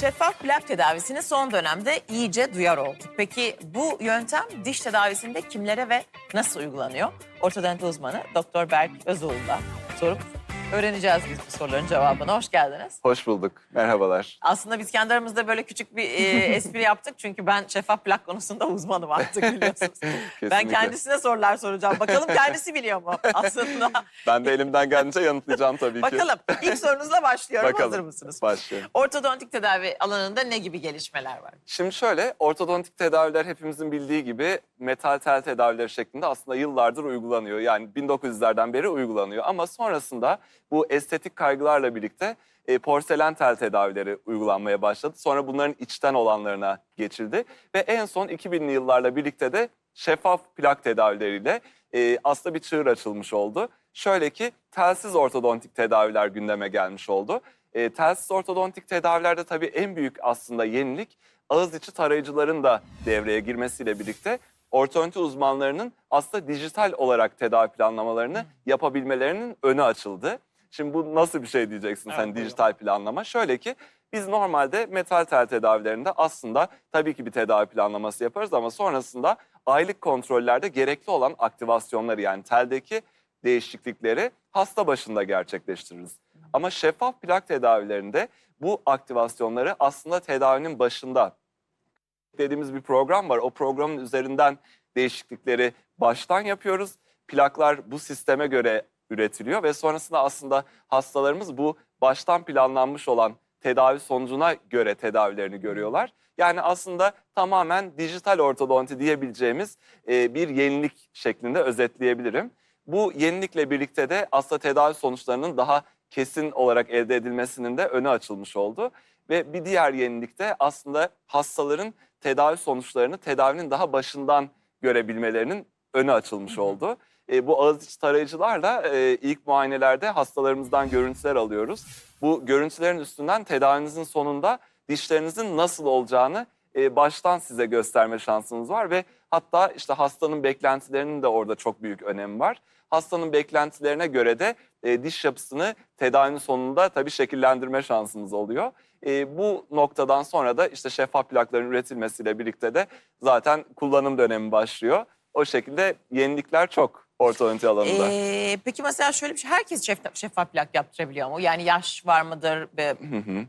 Şeffaf plak tedavisini son dönemde iyice duyar olduk. Peki bu yöntem diş tedavisinde kimlere ve nasıl uygulanıyor? Ortodonti uzmanı Doktor Berk Özoğlu'la sorup öğreneceğiz biz bu soruların cevabını. Hoş geldiniz. Hoş bulduk. Merhabalar. Aslında biz kendi aramızda böyle küçük bir e, espri yaptık. Çünkü ben şeffaf plak konusunda uzmanım artık biliyorsunuz. ben kendisine sorular soracağım. Bakalım kendisi biliyor mu aslında? Ben de elimden geldiğince yanıtlayacağım tabii ki. Bakalım. İlk sorunuzla başlıyorum. Bakalım. Hazır mısınız? Başlıyorum. Ortodontik tedavi alanında ne gibi gelişmeler var? Şimdi şöyle, ortodontik tedaviler hepimizin bildiği gibi metal tel tedavileri şeklinde aslında yıllardır uygulanıyor. Yani 1900'lerden beri uygulanıyor. Ama sonrasında bu estetik kaygılarla birlikte e, porselen tel tedavileri uygulanmaya başladı. Sonra bunların içten olanlarına geçildi. Ve en son 2000'li yıllarla birlikte de şeffaf plak tedavileriyle e, aslında bir çığır açılmış oldu. Şöyle ki telsiz ortodontik tedaviler gündeme gelmiş oldu. E, telsiz ortodontik tedavilerde tabii en büyük aslında yenilik ağız içi tarayıcıların da devreye girmesiyle birlikte ortodonti uzmanlarının aslında dijital olarak tedavi planlamalarını yapabilmelerinin önü açıldı. Şimdi bu nasıl bir şey diyeceksin Evet, sen buyurun. dijital planlama? Şöyle ki biz normalde metal tel tedavilerinde aslında tabii ki bir tedavi planlaması yaparız ama sonrasında aylık kontrollerde gerekli olan aktivasyonları yani teldeki değişiklikleri hasta başında gerçekleştiririz. Ama şeffaf plak tedavilerinde bu aktivasyonları aslında tedavinin başında dediğimiz bir program var. O programın üzerinden değişiklikleri baştan yapıyoruz. Plaklar bu sisteme göre üretiliyor ve sonrasında aslında hastalarımız bu baştan planlanmış olan tedavi sonucuna göre tedavilerini görüyorlar. Yani aslında tamamen dijital ortodonti diyebileceğimiz e, bir yenilik şeklinde özetleyebilirim. Bu yenilikle birlikte de aslında tedavi sonuçlarının daha kesin olarak elde edilmesinin de önü açılmış oldu. Ve bir diğer yenilik de aslında hastaların tedavi sonuçlarını tedavinin daha başından görebilmelerinin önü açılmış oldu. E, bu ağız içi tarayıcılarla e, ilk muayenelerde hastalarımızdan görüntüler alıyoruz. Bu görüntülerin üstünden tedavinizin sonunda dişlerinizin nasıl olacağını e, baştan size gösterme şansınız var ve hatta işte hastanın beklentilerinin de orada çok büyük önemi var. Hastanın beklentilerine göre de e, diş yapısını tedavinin sonunda tabii şekillendirme şansımız oluyor. E, bu noktadan sonra da işte şeffaf plakların üretilmesiyle birlikte de zaten kullanım dönemi başlıyor. O şekilde yenilikler çok ortodonti alanında. Ee, peki mesela şöyle bir şey, herkes şeffaf, şeffaf plak yaptırabiliyor mu? Yani yaş var mıdır ve Hı hı.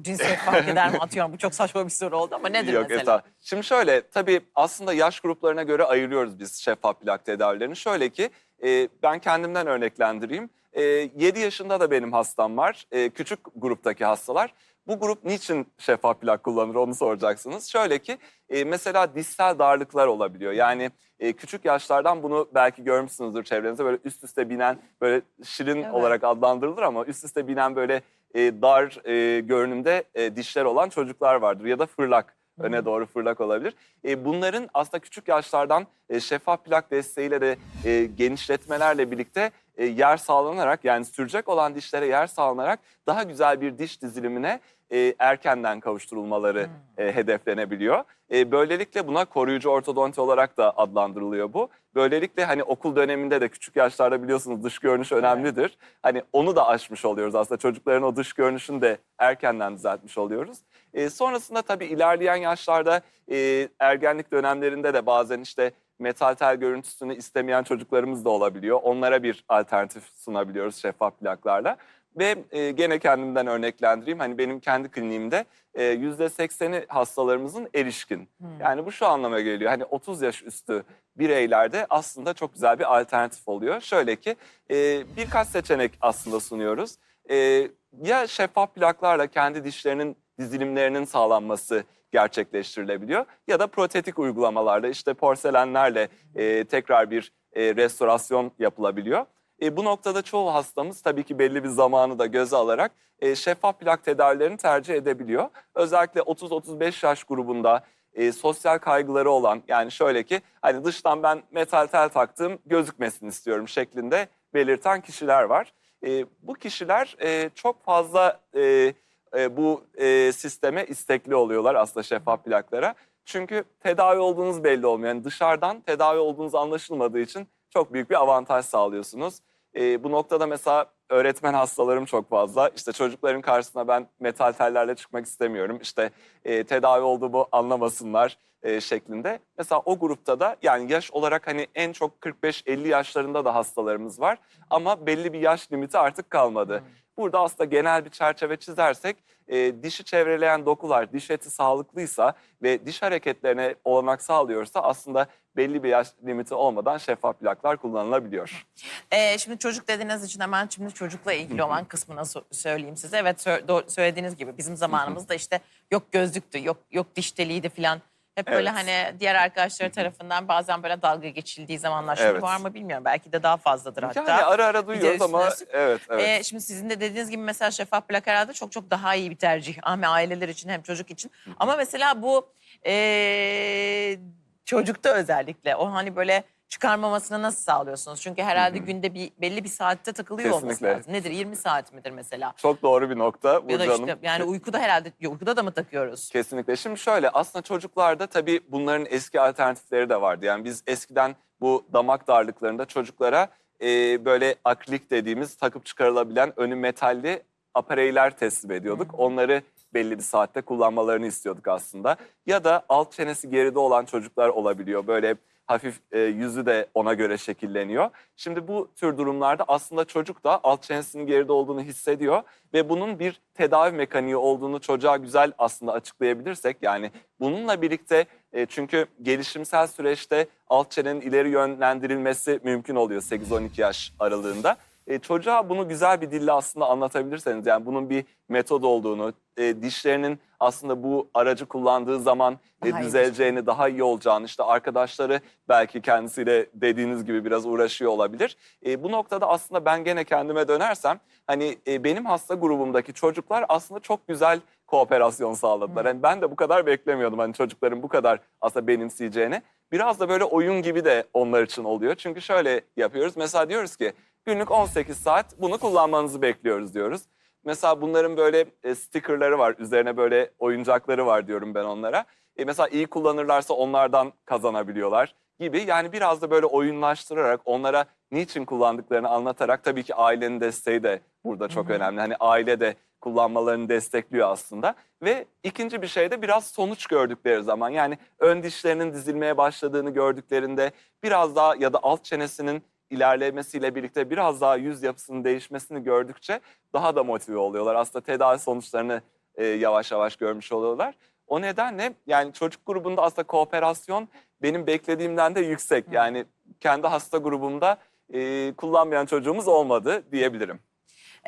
cinsiyet fark eder mi atıyorum? Bu çok saçma bir soru oldu ama nedir Yok mesela? estağfurullah. Şimdi şöyle tabii aslında yaş gruplarına göre ayırıyoruz biz şeffaf plak tedavilerini. Şöyle ki e, ben kendimden örneklendireyim. E, 7 yaşında da benim hastam var. E, küçük gruptaki hastalar. Bu grup niçin şeffaf plak kullanır onu soracaksınız. Şöyle ki e, mesela dişsel darlıklar olabiliyor. Yani e, küçük yaşlardan bunu belki görmüşsünüzdür çevrenizde böyle üst üste binen böyle şirin Evet. olarak adlandırılır ama üst üste binen böyle e, dar e, görünümde e, dişler olan çocuklar vardır ya da fırlak öne doğru fırlak olabilir. E, bunların aslında küçük yaşlardan e, şeffaf plak desteğiyle de e, genişletmelerle birlikte e, yer sağlanarak yani sürecek olan dişlere yer sağlanarak daha güzel bir diş dizilimine e, erkenden kavuşturulmaları e, hedeflenebiliyor. E, böylelikle buna koruyucu ortodonti olarak da adlandırılıyor bu. Böylelikle hani okul döneminde de küçük yaşlarda biliyorsunuz dış görünüş önemlidir. Hani onu da aşmış oluyoruz aslında çocukların o dış görünüşünü de erkenden düzeltmiş oluyoruz. E, sonrasında tabii ilerleyen yaşlarda e, ergenlik dönemlerinde de bazen işte metal tel görüntüsünü istemeyen çocuklarımız da olabiliyor. Onlara bir alternatif sunabiliyoruz şeffaf plaklarla. Ve e, gene kendimden örneklendireyim. Hani benim kendi kliniğimde e, %80'i hastalarımızın erişkin. Yani bu şu anlama geliyor. Hani 30 yaş üstü bireylerde aslında çok güzel bir alternatif oluyor. Şöyle ki e, birkaç seçenek aslında sunuyoruz. E, ya şeffaf plaklarla kendi dişlerinin dizilimlerinin sağlanması gerçekleştirilebiliyor ya da protetik uygulamalarla işte porselenlerle e, tekrar bir e, restorasyon yapılabiliyor. E, bu noktada çoğu hastamız tabii ki belli bir zamanı da göze alarak e, şeffaf plak tedavilerini tercih edebiliyor. Özellikle 30-35 yaş grubunda e, sosyal kaygıları olan yani şöyle ki hani dıştan ben metal tel taktım gözükmesin istiyorum şeklinde belirten kişiler var. E, bu kişiler e, çok fazla e, e, bu e, sisteme istekli oluyorlar aslında şeffaf plaklara. Çünkü tedavi olduğunuz belli olmuyor. Yani dışarıdan tedavi olduğunuz anlaşılmadığı için çok büyük bir avantaj sağlıyorsunuz. E, bu noktada mesela öğretmen hastalarım çok fazla. İşte çocukların karşısına ben metal tellerle çıkmak istemiyorum. İşte e, tedavi olduğumu anlamasınlar e, şeklinde. Mesela o grupta da yani yaş olarak hani en çok 45-50 yaşlarında da hastalarımız var. Ama belli bir yaş limiti artık kalmadı. Burada aslında genel bir çerçeve çizersek e, dişi çevreleyen dokular, diş eti sağlıklıysa ve diş hareketlerine olanak sağlıyorsa aslında belli bir yaş limiti olmadan şeffaf plaklar kullanılabiliyor. Ee, şimdi çocuk dediğiniz için hemen şimdi çocukla ilgili olan kısmını so- söyleyeyim size. Evet sö- söylediğiniz gibi bizim zamanımızda işte yok gözlüktü, yok yok diş teliydi falan. Hep böyle Evet. hani diğer arkadaşları tarafından bazen böyle dalga geçildiği zamanlar. Şimdi Evet. var mı bilmiyorum. Belki de daha fazladır hatta. Yani ara ara duyuyoruz ama evet evet. Ee, şimdi sizin de dediğiniz gibi mesela şeffaf plak herhalde çok çok daha iyi bir tercih. Hem aileler için hem çocuk için. Ama mesela bu ee, çocukta özellikle o hani böyle çıkarmamasını nasıl sağlıyorsunuz? Çünkü herhalde günde bir belli bir saatte takılıyor olması Kesinlikle. lazım. Nedir? 20 saat midir mesela? Çok doğru bir nokta Ya Burcu da Hanım. işte yani uykuda herhalde uykuda da mı takıyoruz? Kesinlikle. Şimdi şöyle aslında çocuklarda tabii bunların eski alternatifleri de vardı. Yani biz eskiden bu damak darlıklarında çocuklara e, böyle akrilik dediğimiz takıp çıkarılabilen önü metalli apareyler teslim ediyorduk. Onları belli bir saatte kullanmalarını istiyorduk aslında. Ya da alt çenesi geride olan çocuklar olabiliyor. Böyle hafif e, yüzü de ona göre şekilleniyor. Şimdi bu tür durumlarda aslında çocuk da alt çenesinin geride olduğunu hissediyor ve bunun bir tedavi mekaniği olduğunu çocuğa güzel aslında açıklayabilirsek yani bununla birlikte e, çünkü gelişimsel süreçte alt çenenin ileri yönlendirilmesi mümkün oluyor 8-12 yaş aralığında. E, çocuğa bunu güzel bir dille aslında anlatabilirseniz yani bunun bir metod olduğunu, e, dişlerinin aslında bu aracı kullandığı zaman e, Daha iyi düzeleceğini, daha iyi olacağını işte arkadaşları belki kendisiyle dediğiniz gibi biraz uğraşıyor olabilir. E, bu noktada aslında ben gene kendime dönersem hani e, benim hasta grubumdaki çocuklar aslında çok güzel kooperasyon sağladılar. Yani ben de bu kadar beklemiyordum hani çocukların bu kadar aslında benimseyeceğini. Biraz da böyle oyun gibi de onlar için oluyor. Çünkü şöyle yapıyoruz. Mesela diyoruz ki günlük 18 saat bunu kullanmanızı bekliyoruz diyoruz. Mesela bunların böyle e, stickerları var. Üzerine böyle oyuncakları var diyorum ben onlara. E, mesela iyi kullanırlarsa onlardan kazanabiliyorlar gibi. Yani biraz da böyle oyunlaştırarak onlara niçin kullandıklarını anlatarak tabii ki ailenin desteği de burada çok önemli. Hani aile de kullanmalarını destekliyor aslında. Ve ikinci bir şey de biraz sonuç gördükleri zaman yani ön dişlerinin dizilmeye başladığını gördüklerinde biraz daha ya da alt çenesinin ilerlemesiyle birlikte biraz daha yüz yapısının değişmesini gördükçe daha da motive oluyorlar. Aslında tedavi sonuçlarını e, yavaş yavaş görmüş oluyorlar. O nedenle yani çocuk grubunda aslında kooperasyon benim beklediğimden de yüksek. Yani kendi hasta grubumda e, kullanmayan çocuğumuz olmadı diyebilirim.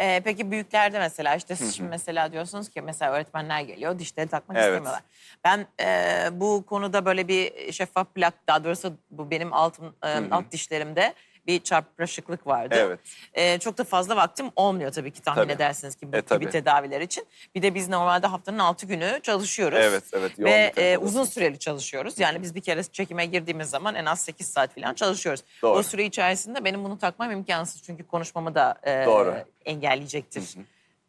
Ee, peki büyüklerde mesela işte siz şimdi mesela diyorsunuz ki mesela öğretmenler geliyor dişleri takmak Evet. istemiyorlar. Ben e, bu konuda böyle bir şeffaf plak daha doğrusu bu benim altım e, alt dişlerimde bir çarpışıklık vardı. Evet. E, çok da fazla vaktim olmuyor tabii ki tahmin Tabii. edersiniz ki bu E, gibi tabii. tedaviler için. Bir de biz normalde haftanın altı günü çalışıyoruz. Evet, evet. yoğun Ve bir e, uzun süreli çalışıyoruz. Yani biz bir kere çekime girdiğimiz zaman en az 8 saat falan çalışıyoruz. Doğru. O süre içerisinde benim bunu takmam imkansız. Çünkü konuşmamı da e, Doğru. engelleyecektir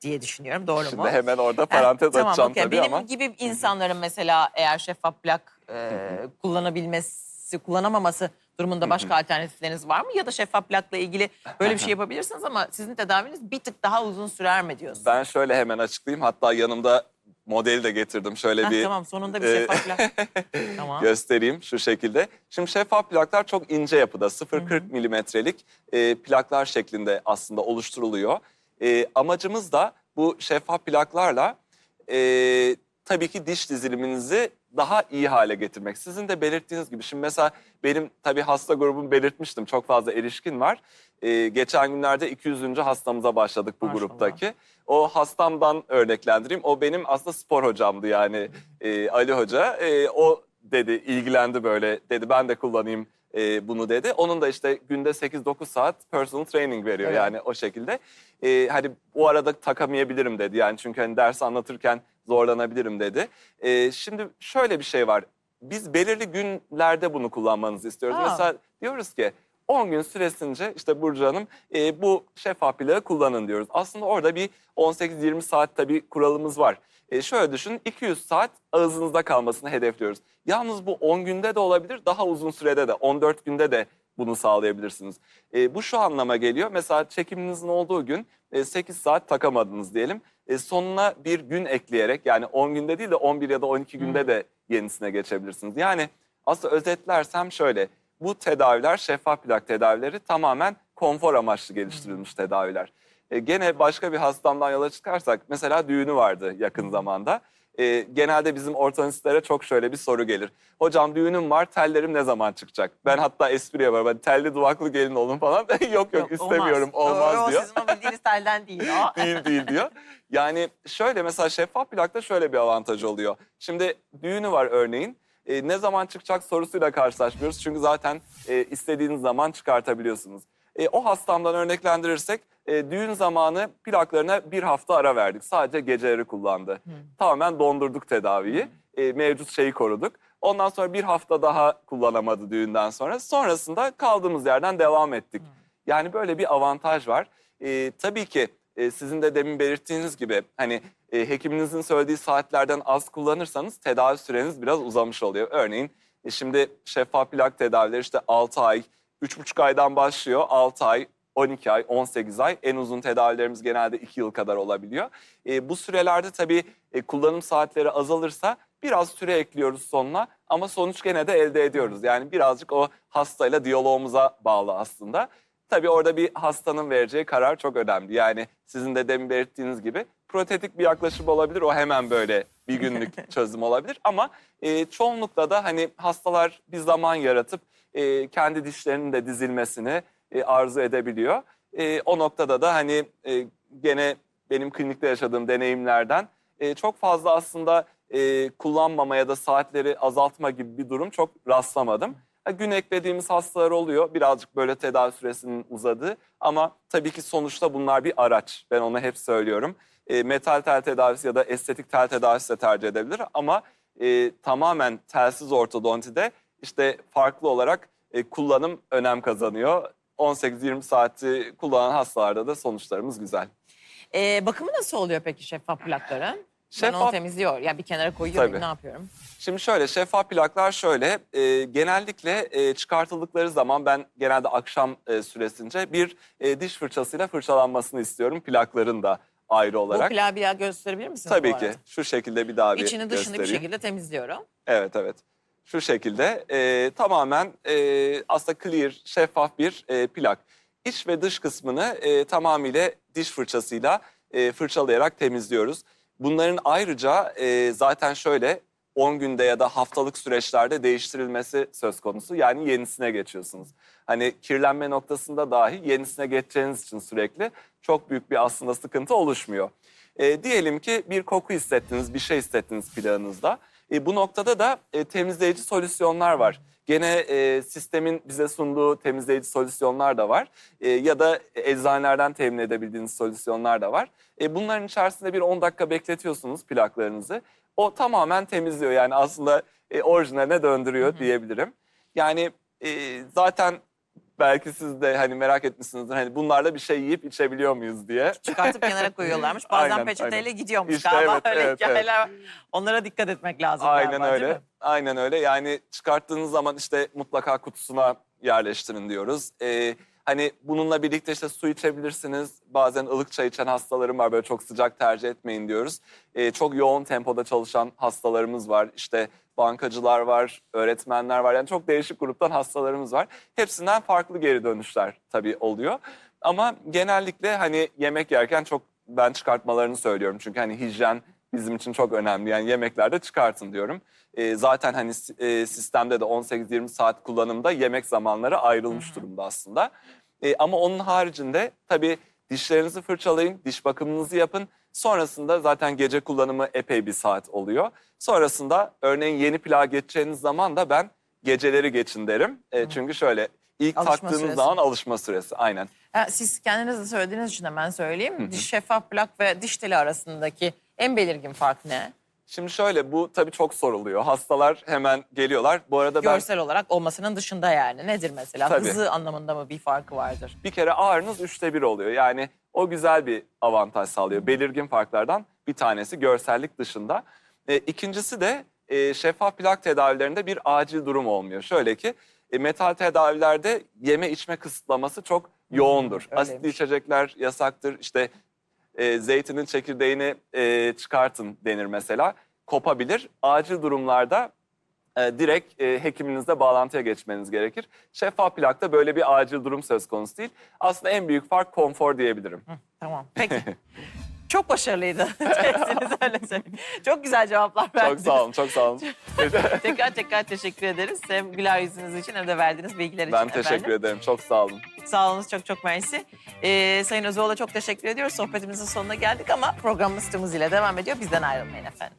diye düşünüyorum. Doğru mu? Şimdi hemen orada Ha, parantez tamam, açacağım okey. tabii Benim ama. gibi insanların mesela eğer şeffaf plak e, kullanabilmesi, kullanamaması durumunda başka alternatifleriniz var mı? Ya da şeffaf plakla ilgili böyle bir şey yapabilirsiniz ama sizin tedaviniz bir tık daha uzun sürer mi diyorsunuz? Ben şöyle hemen açıklayayım. Hatta yanımda modeli de getirdim. Şöyle Heh, bir tamam sonunda bir e, şeffaf plak. tamam. göstereyim şu şekilde. Şimdi şeffaf plaklar çok ince yapıda 0.40 milimetrelik e, plaklar şeklinde aslında oluşturuluyor. E, amacımız da bu şeffaf plaklarla e, tabii ki diş diziliminizi daha iyi hale getirmek. Sizin de belirttiğiniz gibi şimdi mesela benim tabii hasta grubumu belirtmiştim. Çok fazla erişkin var. E, geçen günlerde 200. hastamıza başladık bu Maşallah. gruptaki. O hastamdan örneklendireyim. O benim aslında spor hocamdı yani e, Ali Hoca. E, o dedi ilgilendi böyle dedi ben de kullanayım e, bunu dedi. Onun da işte günde 8-9 saat personal training veriyor Evet. yani o şekilde. E, hani o arada takamayabilirim dedi yani çünkü hani ders anlatırken zorlanabilirim dedi. E, şimdi şöyle bir şey var. Biz belirli günlerde bunu kullanmanızı istiyoruz. Aa. Mesela diyoruz ki 10 gün süresince işte Burcu Hanım e, bu şeffaf plağı kullanın diyoruz. Aslında orada bir 18-20 saat tabii kuralımız var. E, şöyle düşünün 200 saat ağzınızda kalmasını hedefliyoruz. Yalnız bu 10 günde de olabilir daha uzun sürede de 14 günde de bunu sağlayabilirsiniz. E, bu şu anlama geliyor. Mesela çekiminizin olduğu gün e, 8 saat takamadınız diyelim. E, sonuna bir gün ekleyerek yani 10 günde değil de 11 ya da 12 günde de yenisine geçebilirsiniz. Yani aslında özetlersem şöyle. Bu tedaviler şeffaf plak tedavileri tamamen konfor amaçlı geliştirilmiş tedaviler. E, gene başka bir hastamdan yola çıkarsak mesela düğünü vardı yakın zamanda. E, genelde bizim ortodontistlere çok şöyle bir soru gelir. Hocam düğünüm var tellerim ne zaman çıkacak? Ben hatta espri yaparım. Hani telli duvaklı gelin olun falan. yok yok, istemiyorum olmaz, o, diyor. O sizin o bildiğiniz telden değil o. değil değil diyor. Yani şöyle mesela şeffaf plakta şöyle bir avantaj oluyor. Şimdi düğünü var örneğin. E, ne zaman çıkacak sorusuyla karşılaşmıyoruz. Çünkü zaten e, istediğiniz zaman çıkartabiliyorsunuz. E, o hastamdan örneklendirirsek e, düğün zamanı plaklarına bir hafta ara verdik. Sadece geceleri kullandı. Tamamen dondurduk tedaviyi. E, mevcut şeyi koruduk. Ondan sonra bir hafta daha kullanamadı düğünden sonra. Sonrasında kaldığımız yerden devam ettik. Yani böyle bir avantaj var. E, tabii ki e, sizin de demin belirttiğiniz gibi hani e, hekiminizin söylediği saatlerden az kullanırsanız tedavi süreniz biraz uzamış oluyor. Örneğin e, şimdi şeffaf plak tedavileri işte 6 ay, 3,5 aydan başlıyor. 6 ay, 12 ay, 18 ay. En uzun tedavilerimiz genelde 2 yıl kadar olabiliyor. E, bu sürelerde tabii e, kullanım saatleri azalırsa biraz süre ekliyoruz sonuna ama sonuç gene de elde ediyoruz. Yani birazcık o hastayla diyalogumuza bağlı aslında. Tabii orada bir hastanın vereceği karar çok önemli. Yani sizin de demin belirttiğiniz gibi protetik bir yaklaşım olabilir. O hemen böyle bir günlük çözüm olabilir. Ama e, çoğunlukla da hani hastalar bir zaman yaratıp e, kendi dişlerinin de dizilmesini e, arzu edebiliyor. E, o noktada da hani e, gene benim klinikte yaşadığım deneyimlerden e, çok fazla aslında e, kullanmama ya da saatleri azaltma gibi bir durum çok rastlamadım. Gün eklediğimiz hastalar oluyor. Birazcık böyle tedavi süresinin uzadığı. Ama tabii ki sonuçta bunlar bir araç. Ben onu hep söylüyorum. E, metal tel tedavisi ya da estetik tel tedavisi de tercih edebilir. Ama e, tamamen telsiz ortodontide işte farklı olarak e, kullanım önem kazanıyor. 18-20 saati kullanan hastalarda da sonuçlarımız güzel. E, bakımı nasıl oluyor peki şeffaf plakların? Ben onu Şeffaf- temizliyor. Ya bir kenara koyuyorum Tabii. ne yapıyorum? Şimdi şöyle şeffaf plaklar şöyle e, genellikle e, çıkartıldıkları zaman ben genelde akşam e, süresince bir e, diş fırçasıyla fırçalanmasını istiyorum plakların da ayrı olarak. Bu plağı bir daha gösterebilir misiniz? Tabii ki şu şekilde bir daha bir İçini dışını bir göstereyim. şekilde temizliyorum. Evet evet. Şu şekilde e, tamamen e, aslında clear, şeffaf bir e, plak. İç ve dış kısmını e, tamamıyla diş fırçasıyla e, fırçalayarak temizliyoruz. Bunların ayrıca e, zaten şöyle 10 günde ya da haftalık süreçlerde değiştirilmesi söz konusu. Yani yenisine geçiyorsunuz. Hani kirlenme noktasında dahi yenisine geçeceğiniz için sürekli çok büyük bir aslında sıkıntı oluşmuyor. E, diyelim ki bir koku hissettiniz, bir şey hissettiniz plağınızda. E, bu noktada da e, temizleyici solüsyonlar var. Gene e, sistemin bize sunduğu temizleyici solüsyonlar da var. E, ya da eczanelerden temin edebildiğiniz solüsyonlar da var. E, bunların içerisinde bir 10 dakika bekletiyorsunuz plaklarınızı. O tamamen temizliyor yani aslında e, orijinaline döndürüyor diyebilirim. Yani e, zaten belki siz de hani merak etmişsinizdir hani bunlarla bir şey yiyip içebiliyor muyuz diye. Çıkartıp kenara koyuyorlarmış. Bazen Aynen, peçeteyle aynen. gidiyormuş İşte galiba. evet, Öyle evet, hikayeler var. Onlara dikkat etmek lazım Aynen galiba, öyle. Aynen öyle. Yani çıkarttığınız zaman işte mutlaka kutusuna yerleştirin diyoruz. Ee, hani bununla birlikte işte su içebilirsiniz. Bazen ılık çay içen hastalarım var. Böyle çok sıcak tercih etmeyin diyoruz. Ee, çok yoğun tempoda çalışan hastalarımız var. İşte bankacılar var, öğretmenler var. Yani çok değişik gruptan hastalarımız var. Hepsinden farklı geri dönüşler tabii oluyor. Ama genellikle hani yemek yerken çok ben çıkartmalarını söylüyorum. Çünkü hani hijyen bizim için çok önemli. Yani yemeklerde çıkartın diyorum. Ee, zaten hani e, sistemde de 18-20 saat kullanımda yemek zamanları ayrılmış durumda aslında. Ee, ama onun haricinde tabii dişlerinizi fırçalayın, diş bakımınızı yapın. Sonrasında zaten gece kullanımı epey bir saat oluyor. Sonrasında örneğin yeni plağa geçeceğiniz zaman da ben geceleri geçin derim. E, çünkü şöyle ilk Alışma taktığınız süresi. zaman alışma süresi aynen. Ha, siz kendiniz de söylediğiniz için hemen söyleyeyim. Diş şeffaf plak ve diş teli arasındaki en belirgin fark ne? Şimdi şöyle bu tabii çok soruluyor. Hastalar hemen geliyorlar. Bu arada ben Görsel olarak olmasının dışında yani. Nedir mesela? Tabii. Hızı anlamında mı bir farkı vardır? bir kere ağrınız üçte bir oluyor. Yani o güzel bir avantaj sağlıyor. Belirgin farklardan bir tanesi görsellik dışında. E, ikincisi de e, şeffaf plak tedavilerinde bir acil durum olmuyor. Şöyle ki e, metal tedavilerde yeme içme kısıtlaması çok yoğundur. öyleymiş. Asitli içecekler yasaktır. İşte e, zeytinin çekirdeğini e, çıkartın denir mesela. Kopabilir. Acil durumlarda e, direkt e, hekiminizle bağlantıya geçmeniz gerekir. Şeffaf plakta böyle bir acil durum söz konusu değil. Aslında en büyük fark konfor diyebilirim. Tamam. Peki. Çok başarılıydı testiniz öyle söyleyeyim. Çok güzel cevaplar verdiniz. Çok sağ olun, çok sağ olun. Tekrar tekrar teşekkür ederiz. Hem güler yüzünüz için hem de verdiğiniz bilgiler ben için teşekkür efendim. ederim, çok sağ olun. Sağ olunuz çok çok mersi. Ee, Sayın Özoğlu'na çok teşekkür ediyoruz. Sohbetimizin sonuna geldik ama programımız hızıyla devam ediyor. Bizden ayrılmayın efendim.